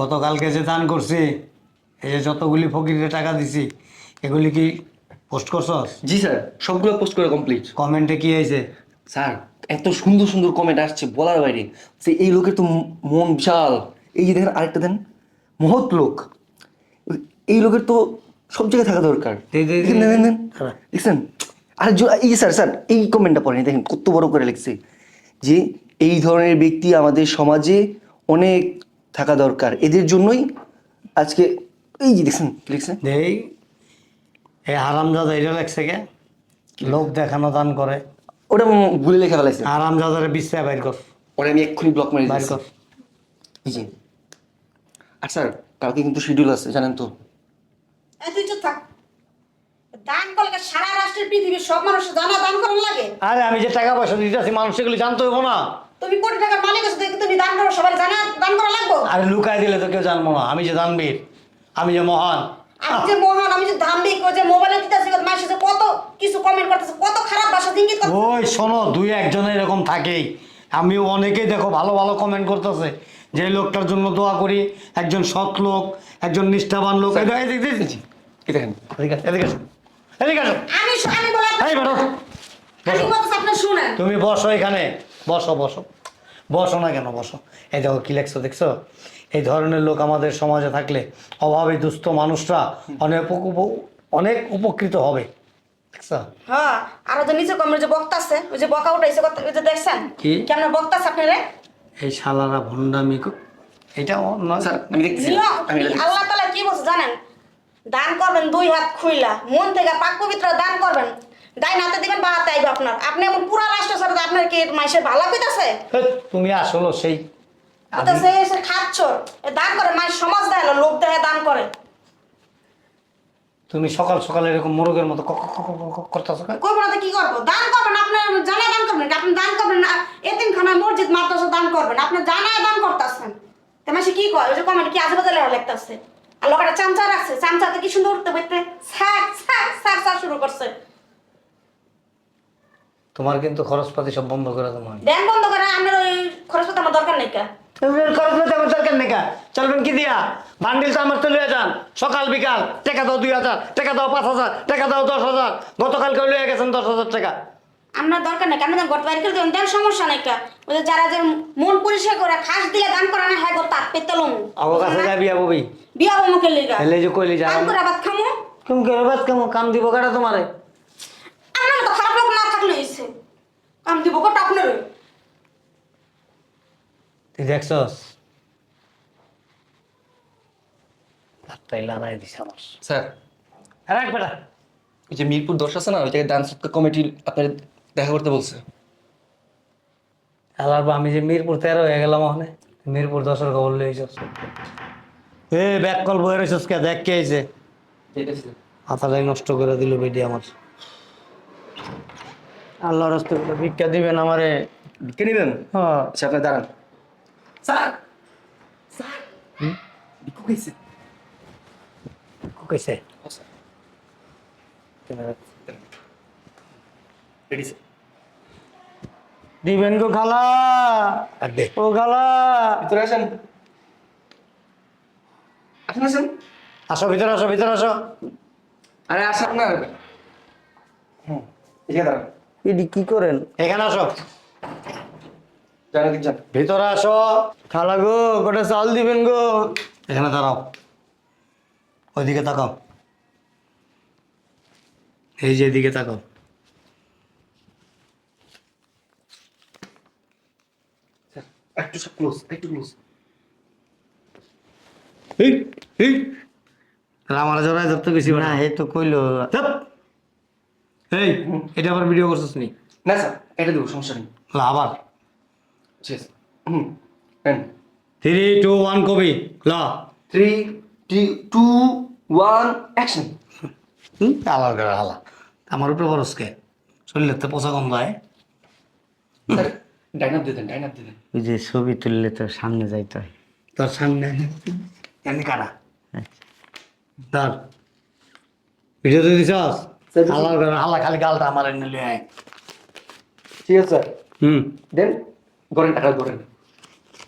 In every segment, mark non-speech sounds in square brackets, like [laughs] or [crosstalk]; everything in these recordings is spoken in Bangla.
গতকালকে যে দান করছি এই যে যতগুলি ফকিরে টাকা দিছি এগুলি কি পোস্ট করছস? জি স্যার সবগুলো পোস্ট করে কমপ্লিট কমেন্টে কি হয়েছে? স্যার এত সুন্দর সুন্দর কমেন্ট আসছে বলার বাইরে। সে এই লোকের তো মন বিশাল। এই যে দেখেন আরেকটা দেন মহৎ লোক। এই লোকের তো সব জায়গায় থাকা দরকার। দেখছেন? আর এই স্যার স্যার এই কমেন্টটা পড়েনি দেখেন কত বড় করে লিখছে। যে এই ধরনের ব্যক্তি আমাদের সমাজে অনেক থাকা দরকার। এদের জন্যই আজকে এই যে দেখছেন কি লিখছে? এই হারামজাদা এটা লেখছে কে? লোক দেখানো দান করে। ওটা ভুলে লেখা ফেলাইছে। হারামজাদারে বিশ্বে বাইর কর। ওরে আমি এক্ষুনি ব্লক মেরে বাইর কর। এই যে। আর স্যার কালকে কিন্তু শিডিউল আছে জানেন তো? এই তুই চুপ থাক। দান করলে সারা রাষ্ট্রের পৃথিবীর সব মানুষের জানা দান করার লাগে। আরে আমি যে টাকা পয়সা দিতেছি মানুষ এগুলি জানতে হইব না। তুমি কোটি টাকার মালিক আছো দেখে তুমি দান করো সবাই জানা দান আরে লুকাই দিলে তো কেউ জানব না। আমি যে দানবীর আমি যে মহান। আমি যে মহান আমি যে ধাম্বিক ওই যে মোবাইলে দিতেছি মাসে যে কত কিছু কমেন্ট করতেছে কত খারাপ ভাষা ইঙ্গিত করতেছে। ওই শোনো দুই একজন এরকম থাকেই। আমি অনেকেই দেখো ভালো ভালো কমেন্ট করতেছে। যে লোকটার জন্য দোয়া করি একজন সৎ লোক একজন নিষ্ঠাবান লোক। এই দেখো, এদিকে, এদিকে, কি দেখেন। এদিকে এদিকে এদিকে আসো। আমি আমি বলে এই বেরো আমি বলতেছি আপনি শুনেন। তুমি বসো এখানে। বসো বসো। বসো না কেন বসো। এই দেখো কি লেখছো দেখছ? এই ধরনের লোক আমাদের সমাজে থাকলে অভাবে দুস্থ মানুষরা অনেক উপ- অনেক উপকৃত হবে। দেখছ? হ্যাঁ আর ওই যে নিচে কমের যে বক্তা আছে ওই যে বকা উঠাইছে ওই যে দেখছেন? কি? কেমন বক্তা আছে আপনারে? এই শালারা এটা অন্য স্যার আমি দেখতেছি। নিয়ম আমি এটা দেখতেছি। আল্লাহ তালা কি বলছে জানেন? দান করবেন দুই হাত খুইলা মন থেকে পাক পবিত্র দান করবেন। ডাইন হাতে দিবেন বা হাতে আইবে আপনার। আপনি এমন পুরা রাষ্ট্র সাথে আপনার কি মাইসের ভালো কইতাছে? তুমি আসলো সেই। এসে খাচ্ছ এ দান করে মাইস সমাজ দেয় না, লোক দেয় দান করে। তুমি সকাল সকাল এরকম মোরগের মতো করতেছো না কি করব? দান করবেন আপনার জানা দান করবেন? আপনি দান করবেন না এতিম খানা মসজিদ মাদ্রাসা দান করবেন আপনি জানা দান করতেছেন। মাসে কি কয়? ওই যে কমেন্ট কি আজেবাজে লেখা আর লোকেরা চামচা রাখছে চামচাতে কি সুন্দর উঠতে বইতে শুরু করছে। তোমার কিন্তু খরচপাতি সব বন্ধ করে আমি। ব্যাংক বন্ধ করে ওই আমার দরকার নেই কা? খরচপাতি আমার দরকার নেই কা। চলবেন কি দিয়া? বান্ডিল তো আমার চলে যান সকাল বিকাল টাকা দাও দুই হাজার টাকা দাও পাঁচ হাজার টাকা দাও দশ হাজার। গতকালকে লয়ে গেছেন দশ হাজার টাকা। আপনার দরকার নেই আপনি গট বাইর করে দেবেন দেন সমস্যা নেই কা? ওই যে যারা যে মন পরিষ্কার করে খাস দিলে দান করে না হ্যাঁ গো তাপ পেতলম আমার কাছে যাবি আবি বিয়া লিগা। এলে যে কইলি যা দান করে বাদ খামো। কেমন করে বাদ কেমন কাম দিব কাটা তোমারে? আমার তো খারাপ লোক না থাকলে হয়েছে। কাম দিব কত আপনার? তুই দেখছস? দিছে আমার। স্যার। রাখ বেটা। ওই যে মিরপুর দশ আছে না ওই জায়গায় ডান্স কমিটি আপনার দেখা করতে বলছে। আলার আমি যে মিরপুর তেরো হয়ে গেলাম ওখানে মিরপুর দশের খবর লইছস এ ব্যাক কল বয়ে রইছস কে? দেখ কে আইছে মাথাটাই নষ্ট করে দিল বেডি আমার। আল্লাহর রাস্তে ভিক্ষা দিবেন আমারে। বিকে নেবেন? হ্যাঁ। আচ্ছা দাঁড়ান। স্যার! স্যার! বিকু কইছে কইছে দিবেন গো খালা। ও খালা। ভিতরে আসেন। আসেন আসেন। আসো ভিতরে আসো ভিতরে আসো। আরে আসেন না। হুম এখানে দাঁড়ান। ইডি কি করেন? এখানে আসো। ভিতরে আসো। খালা গো গোটা চাল দিবেন গো? এখানে দাঁড়াও। ওইদিকে তাকাও। এই যে এদিকে তাকাও। একটু সব ক্লোজ একটু ক্লোজ এই এই। আমার জড়াই ধরতে বেশি না এই তো কইলো। চাপ এই এটা আবার ভিডিও করছিস নি? না স্যার এটা দেবো সমস্যা নেই। লা, আবার। ঠিক পেন। থ্রি টু ওয়ান কবি ল। থ্রি টু ওয়ান অ্যাকশন হুম আলার করে হালা। আমার উপরে বরসকে শরীরের তো পোষা গন্ধ হয় স্যার ডাইনাপ দিয়ে দেন ডাইনাপ দিয়ে দেন। ওই যে ছবি তুললে তো সামনে যাইতে হয়। তোর সামনে এমনি কারা? ধর ভিডিও তো দিছস? খালি গালটা আমার ঠিক আছে? স্যার হুম। দেন গড়েন টাকা গড়েন।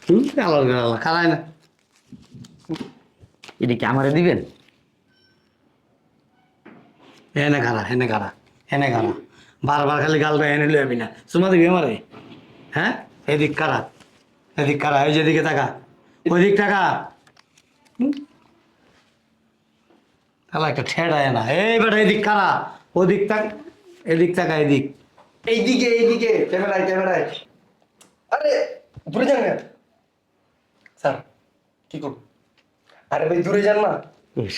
হুম আলার করে হালা না। এটা কি আমারে দিবেন? এনে খারা এনে খারা এনে খারা বারবার খালি গাল গায়ে এনে লইবি না। চুমা দিবি আমারে? হ্যাঁ? এদিক কারা এদিক কারা এই যেদিকে টাকা ওই দিক টাকা তাহলে একটা ঠেড়ায় না। এই বেটা এদিক কারা ওদিক তাক এদিক টাকা এদিক। এইদিকে এইদিকে ক্যামেরায় ক্যামেরায়। আরে দূরে যান না। স্যার কি করব? আরে ভাই দূরে যান না।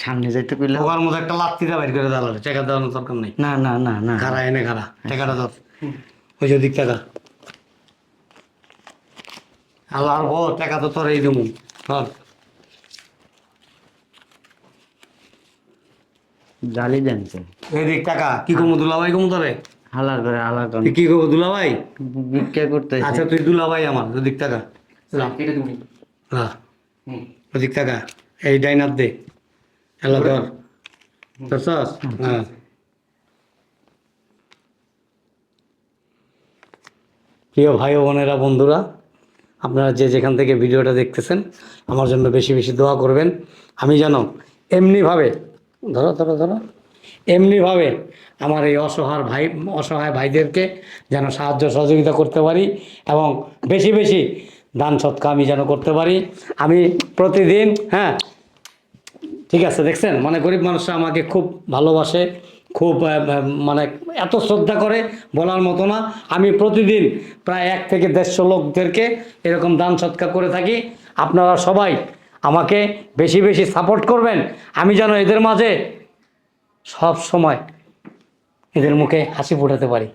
সামনে যাইতে কইলাম ওর মধ্যে একটা লাত্তিটা বাইর করে দাঁড়ালে টাকা দেওয়ানোর দরকার নেই। না না না না। খারা এনে খারা টাকাটা ধর। ওই যে দিক টাকা আল্লাহ আর বল টাকা তো তোর এই দেবো ধর। জালি দেন তো। এই দিক টাকা কি কমু দুলাভাই কমু তোরে হালার করে হালার করে। কি করব দুলাভাই? ভিক্ষা করতে আচ্ছা তুই দুলাভাই আমার ওদিক টাকা হ্যাঁ ওদিক টাকা এই ডাইনার দে। হ্যালো ধর। ধরছস? হ্যাঁ। প্রিয় ভাই ও বোনেরা বন্ধুরা আপনারা যে যেখান থেকে ভিডিওটা দেখতেছেন আমার জন্য বেশি বেশি দোয়া করবেন। আমি যেন এমনিভাবে ধরো ধরো ধরো। এমনিভাবে আমার এই অসহায় ভাই, অসহায় ভাইদেরকে যেন সাহায্য সহযোগিতা করতে পারি এবং বেশি বেশি দান সৎকা আমি যেন করতে পারি। আমি প্রতিদিন হ্যাঁ ঠিক আছে, দেখছেন? মানে গরিব মানুষরা আমাকে খুব ভালোবাসে, খুব মানে এত শ্রদ্ধা করে বলার মতো না। আমি প্রতিদিন প্রায় এক থেকে দেড়শো লোকদেরকে এরকম দান সৎকার করে থাকি। আপনারা সবাই আমাকে বেশি বেশি সাপোর্ট করবেন। আমি যেন এদের মাঝে সব সময় এদের মুখে হাসি ফোটাতে পারি।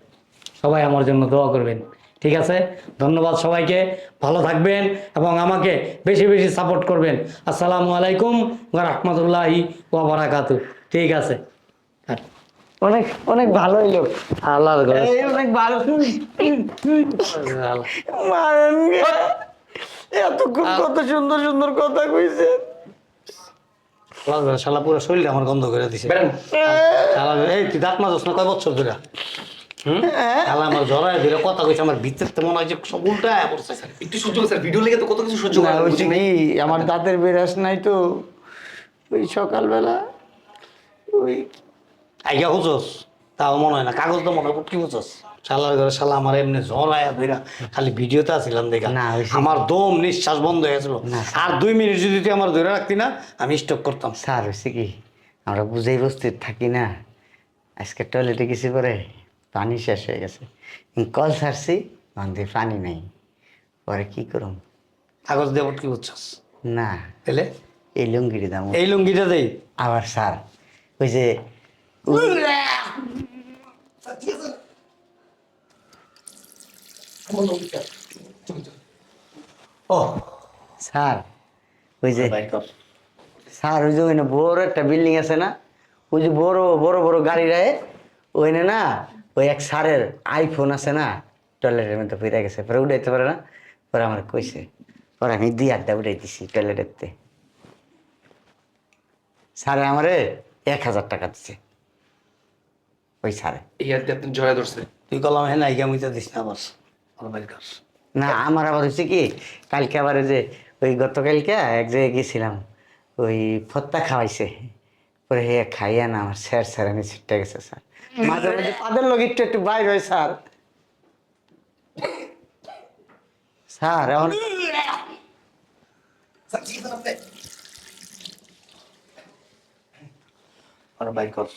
সবাই আমার জন্য দোয়া করবেন। ঠিক আছে? ধন্যবাদ সবাইকে। ভালো থাকবেন এবং আমাকে বেশি বেশি সাপোর্ট করবেন। আসসালামু আলাইকুম রহমতুল্লাহি ওবরাকাতু ঠিক আছে? অনেক অনেক ভালোই লোক। আল্লাহর অনেক ভালো। এতক্ষণ কত সুন্দর সুন্দর কথা কইছেন। শালা পুরো শরীরটা আমার গন্ধ করে দিছে। শালা এই তুই দাঁত মাজস না কয় বছর ধরে? হুম? শালা আমার জড়ায় ধরে কথা কইছে আমার ভিতরে মনে হয় যে সব উল্টায় পড়ছে। একটু সহ্য স্যার ভিডিও লেগে তো কত কিছু সহ্য না করা হচ্ছে কি আমার দাঁতের বিরাস নাই তো। ওই সকালবেলা ওই আইয়া খুঁজস? তাও মনে হয় না কাগজ তো মনে হয় কি খুঁজস। শালার ঘরে শালা আমার এমনি জ্বর আয়া ধইরা খালি ভিডিওতে আসছিলাম দেখা। না, আমার দম নিঃশ্বাস বন্ধ হয়ে গেছিল। আর দুই মিনিট যদি তুই আমার ধরে রাখতি না আমি স্টপ করতাম। স্যার হচ্ছে কি? আমরা বুঝেই বস্তির থাকি না। আজকে টয়লেটে গেছি পরে পানি শেষ হয়ে গেছে। কল ছাড়ছি বান্ধে পানি নেই। পরে কি করুম? কাগজ দিয়ে কি বুঝছস? না। এলে এই লুঙ্গির দাম এই লুঙ্গিটা দেই। আবার স্যার ওই যে ও। স্যার ওই যে। স্যার ওই যে ওইখানে বড় একটা বিল্ডিং আছে না? ওই যে বড় বড় বড় গাড়ি রায় ওইখানে না ওই এক স্যারের আইফোন আছে না টয়লেটের মধ্যে ফিরে গেছে পরে উঠাইতে পারে না? পরে আমার কইছে পরে আমি দুই আড্ডা উঠাই দিছি টয়লেটেরতে। স্যারে আমারে এক হাজার টাকা দিছে। ওই স্যারে। এই হাতে আপনি জয়া ধরছে তুই কলম হ্যাঁ নাইকা মুইতে দিস না বস। কর না আমার আবার হচ্ছে কি কালকে আবার ওই যে ওই গতকালকে এক জায়গায় গেছিলাম ওই ফত্তা খাওয়াইছে। পরে হে খাইয়া না আমার স্যার স্যার আমি ছিটটা গেছে স্যার। মাঝে মাঝে পাদের লোক একটু একটু বাইর হয় স্যার। স্যার এখন ওর বাইর কর।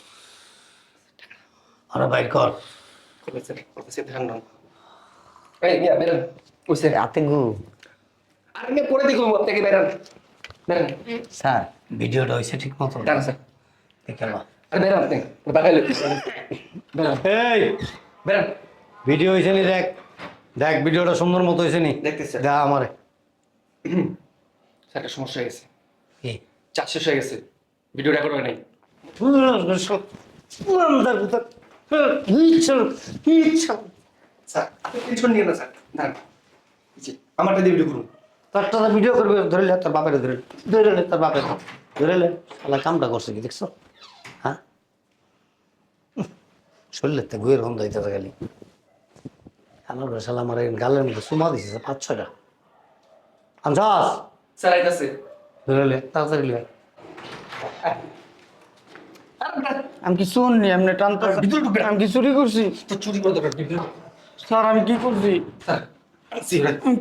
ওর বাইর কর। ধ্যান এই মিয়া বেরান ওইসে রাতে গু আর মিয়া পরে দেখুন আপনাকে বেরান বেরান স্যার ভিডিওটা হয়েছে ঠিক মতো দাঁড়ান স্যার দেখে নাও। আরে বেরান আপনি বাগাইলে বেরান এই বেরান ভিডিও হয়েছে নি দেখ দেখ ভিডিওটা সুন্দর মতো হয়েছে নি দেখতেছি। দেখ আমারে স্যার একটা সমস্যা হয়ে গেছে কি শেষ হয়ে গেছে ভিডিও রেকর্ড হয় নাই স্যার আপনি টেনশন নিয়ে না স্যার। দাঁড়ান। এই যে, আমারটা দিয়ে ভিডিও করুন। তোরটা ভিডিও করবে ধরে লে তোর বাপের ধরে ধরে লে তোর বাপের। ধরে লে শালা কামটা করছে কি দেখছ? হ্যাঁ? শরীরের তো গুয়ের গন্ধ হইতে গেলি আমার ঘরে শালা আমার গালের মধ্যে সুমা দিছে পাঁচ ছয়টা। আনছাস? স্যার আইতাছে। ধরে লে তাড়াতাড়ি লে আমি কি শুননি এমনি টানতে আমি কি চুরি করছি। চুরি করে দরকার কি? স্যার আমি কি করছি।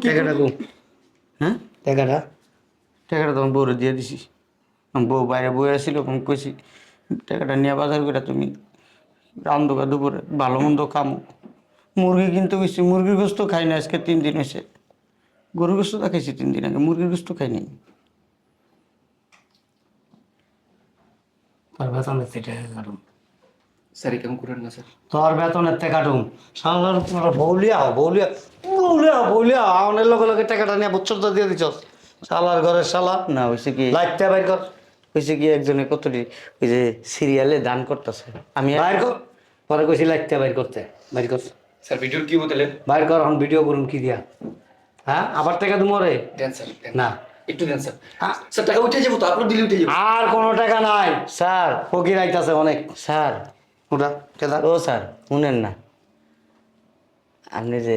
টাকাটা কো হ্যাঁ? টাকাটা? টাকাটা তোমার বউরে দিয়ে দিছি। বউ বাইরে বয়ে আসছিল আমি কইছি টাকাটা নিয়ে বাজার করে তুমি রান্ধবা দুপুরে ভালো মন্দ খামো। মুরগি কিনতে গেছি মুরগির গোস্ত খাই না আজকে তিন দিন হয়েছে গরুর গোস্ত তো খাইছি তিন দিন আগে মুরগির গোস্ত তোর থেকে টাকা কাটুম স্যার কেমন করেন না স্যার? তোর বেতনের থেকে কাটুম। সালার তোমার বৌলিয়া বৌলিয়া বৌলিয়া বৌলিয়া আউনের লগে লগে টাকাটা নিয়ে বছর তো দিয়ে দিছস। শালার ঘরের শালা। না হয়েছে কি লাইটটা বাইর কর। হয়েছে কি একজনে কতটি ওই যে সিরিয়ালে দান করতেছে। আমি বাইর কর। পরে কইছি লাইটটা বাইর করতে। বাইর কর। স্যার ভিডিও কি বলতেলেন বাইর কর এখন ভিডিও করুন কি দিয়া। হ্যাঁ? আবার টাকা তুমি রে দেন স্যার না। একটু দেন স্যার। হ্যাঁ। স্যার টাকা উঠে যাব তো আপনার দিলে উঠে যাব। আর কোনো টাকা নাই। স্যার। ফকির আইতাছে অনেক। স্যার ওটা কেদা ও স্যার শুনেন না। আপনি যে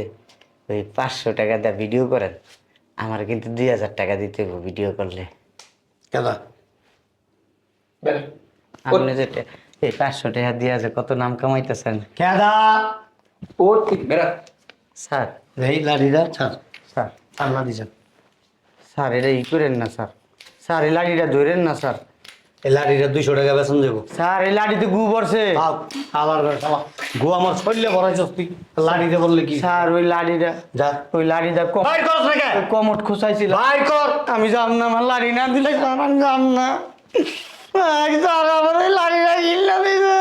ওই পাঁচশো টাকা দিয়ে ভিডিও করেন আমার কিন্তু দুই হাজার টাকা দিতে হবে ভিডিও করলে। কেদা আপনি যে এই পাঁচশো টাকা দিয়ে আছে কত নাম কামাইতেছেন। কেদা ও ঠিক বেড়া স্যার। এই লাঠিটা ছাড়। স্যার। আর লাঠি ছাড় স্যার এটা ই করেন না স্যার। স্যার এই লাঠিটা ধরেন না স্যার। এই লাঠিটা দুইশো টাকা বেতন দেবো। স্যার এই লাঠিতে গু পড়ছে। আবার গো আমার শরীরে ভরাইছস তুই লাঠিতে বললে কি? স্যার ওই লাঠিটা যা। ওই লাঠিটা কম কমট খুসাইছিল। বাইর কর। আমি জান না আমার লাড়ি না দিলে স্যার আমি জান না। স্যার আমার ওই লাড়িটা কিনলে দিছে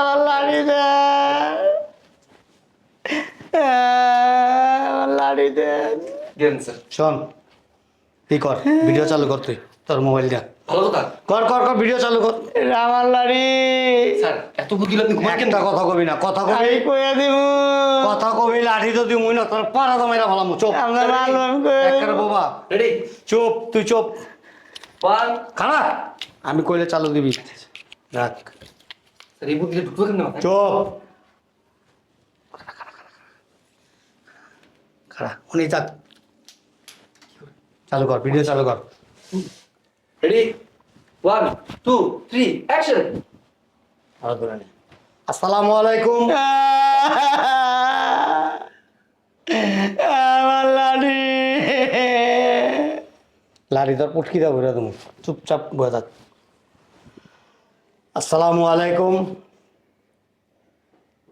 আমার লাড়ি দেন আমার লাড়ি দেন দেন স্যার। শোন। কি কর ভিডিও চালু কর তুই তোর মোবাইল ভালো কথা। কর কর কর ভিডিও চালু কর। আমার লাড়ি স্যার এত বুদ্ধি আপনি ঘুমান কেন? কথা কবি না কথা কবি। আমি দিব কথা কবি লাঠি তো মুই না তোর পাড়া দমাইরা ভালাম চুপ। ভালো আমি একটা বাবা। রেডি? চুপ তুই চুপ। ওয়ান। খানা। আমি কইলে চালু দিবি। রাখ। এই বুদ্ধিটা ঢুকবে কেন? চুপ। খাড়া উনি থাক চালু কর ভিডিও চালু কর। Ready one two three action আরও ধরে নে। আসসালামু আলাইকুম। আমার লাড়ি লারি তোর পুটকি দাও ঘুরে তুমি। চুপচাপ বয়ে থাক। আসসালামু আলাইকুম।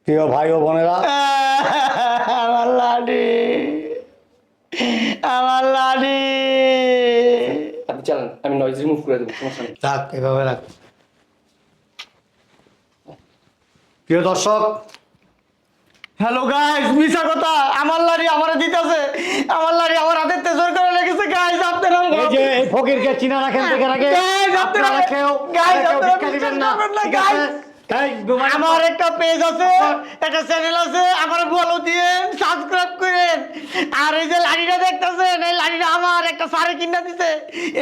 প্রিয় ভাই ও বোনেরা। [laughs] আমার লাডি আমার লাডি আপনি চালান আমি নয়েজ রিমুভ করে দেবো সমস্যা নেই। রাখ এভাবে রাখ। প্রিয় দর্শক হ্যালো গাইস মিছা কথা আমার লাড়ি আমার দিতেছে আমার লাড়ি আমার হাতে তেজর করে লেগেছে গাইস আপনারা এই যে এই ফকিরকে চিনা রাখেন থেকে রাখে Guys, আপনারা- আপনারা কেউ Guys, কেউ আপনারা না। বিশ্বাস আমার একটা পেজ আছে একটা চ্যানেল আছে আমার ফলো দিয়ে সাবস্ক্রাইব করেন। আর এই যে লাড়িটা দেখতেছেন এই লাড়িটা আমার একটা সারে কিনা দিছে।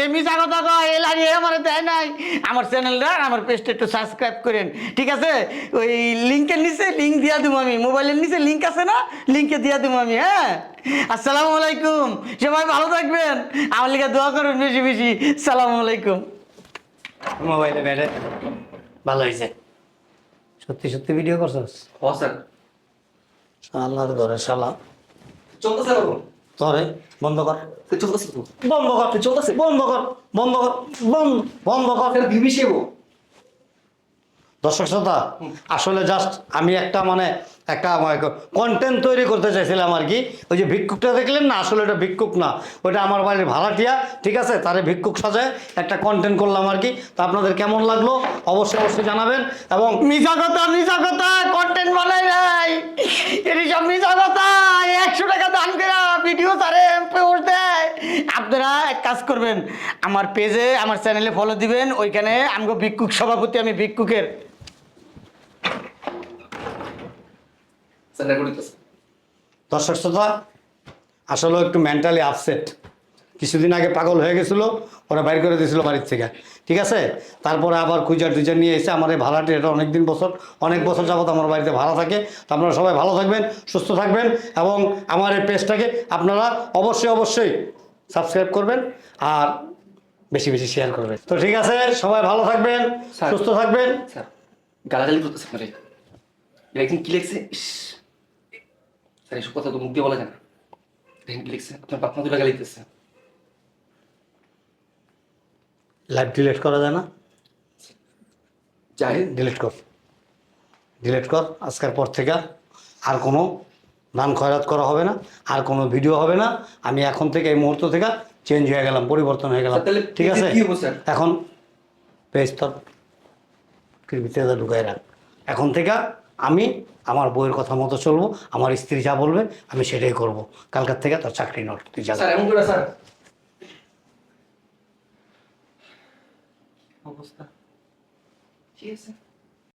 এই মিশা কথা কয় এই লাড়ি আমার দেয় নাই। আমার চ্যানেলটা আমার পেজটা একটু সাবস্ক্রাইব করেন। ঠিক আছে? ওই লিঙ্কের নিচে লিঙ্ক দিয়া দেবো আমি। মোবাইলের নিচে লিঙ্ক আছে না? লিঙ্কে দিয়া দেবো আমি হ্যাঁ? আসসালামু আলাইকুম। সবাই ভালো থাকবেন। আমার লিখে দোয়া করুন বেশি বেশি। সালামু আলাইকুম। মোবাইলে ভালো হয়েছে। সত্যি সত্যি ভিডিও করছস? হ স্যার। আল্লাহর ঘরে শালা। চলতেছে বাবু তোরে বন্ধ কর। তুই চলতেছে বন্ধ কর চলতেছে। বন্ধ কর বন্ধ কর বন্ধ বন্ধ কর। স্যার হব দর্শক শ্রোতা, আসলে জাস্ট আমি একটা মানে একটা কন্টেন্ট তৈরি করতে চাইছিলাম আর কি। ওই যে ভিক্ষুকটা দেখলেন না? আসলে ওটা ভিক্ষুক না। ওটা আমার বাড়ির ভাড়াটিয়া, ঠিক আছে? তারে ভিক্ষুক সাজায়, একটা কন্টেন্ট করলাম আর কি। তো আপনাদের কেমন লাগল? অবশ্যই অবশ্যই জানাবেন। এবং মিশা কথা কন্টেন্ট বানাই নাই। এটি সব কথা একশো টাকা দান করে ভিডিও তারে পোস্ট দেয়। আপনারা এক কাজ করবেন, আমার পেজে আমার চ্যানেলে ফলো দিবেন। ওইখানে আমগো ভিক্ষুক সভাপতি, আমি ভিক্ষুকের রেকর্ড হইতেছে দর্শক শ্রোতা আসলে একটু মেন্টালি আপসেট কিছুদিন আগে পাগল হয়ে গেছিল ওরা বাইর করে দিয়েছিল বাড়ির থেকে। ঠিক আছে? তারপরে আবার খুঁজার টুজার নিয়ে এসে আমার এই ভাড়াটি এটা অনেক দিন বছর অনেক বছর যাবত আমার বাড়িতে ভাড়া থাকে। তো আপনারা সবাই ভালো থাকবেন সুস্থ থাকবেন এবং আমার এই পেজটাকে আপনারা অবশ্যই অবশ্যই সাবস্ক্রাইব করবেন আর বেশি বেশি শেয়ার করবেন। তো ঠিক আছে সবাই ভালো থাকবেন সুস্থ থাকবেন। স্যার গালাগালি করতেছে কি ইস। স্যার এসব কথা তো মুখ দিয়ে বলা যায় না। দেখেন কি লিখছে আপনার বাপ মা দুলা গালি দিতেছে। লাইভ ডিলিট করা যায় না? জাহেদ ডিলিট কর। ডিলিট কর আজকের পর থেকে আর কোনো দান খয়রাত করা হবে না আর কোনো ভিডিও হবে না। আমি এখন থেকে এই মুহূর্ত থেকে চেঞ্জ হয়ে গেলাম পরিবর্তন হয়ে গেলাম। তাহলে ঠিক আছে? কি হব, স্যার? এখন পেজ তোর ভিতরে ঢুকাই রাখ। এখন থেকে আমি আমার বইয়ের কথা মতো চলবো, আমার স্ত্রী যা বলবে, আমি সেটাই করব। কালকার থেকে তোর চাকরি নট, তুই যা। অবস্থা। ঠিক আছে।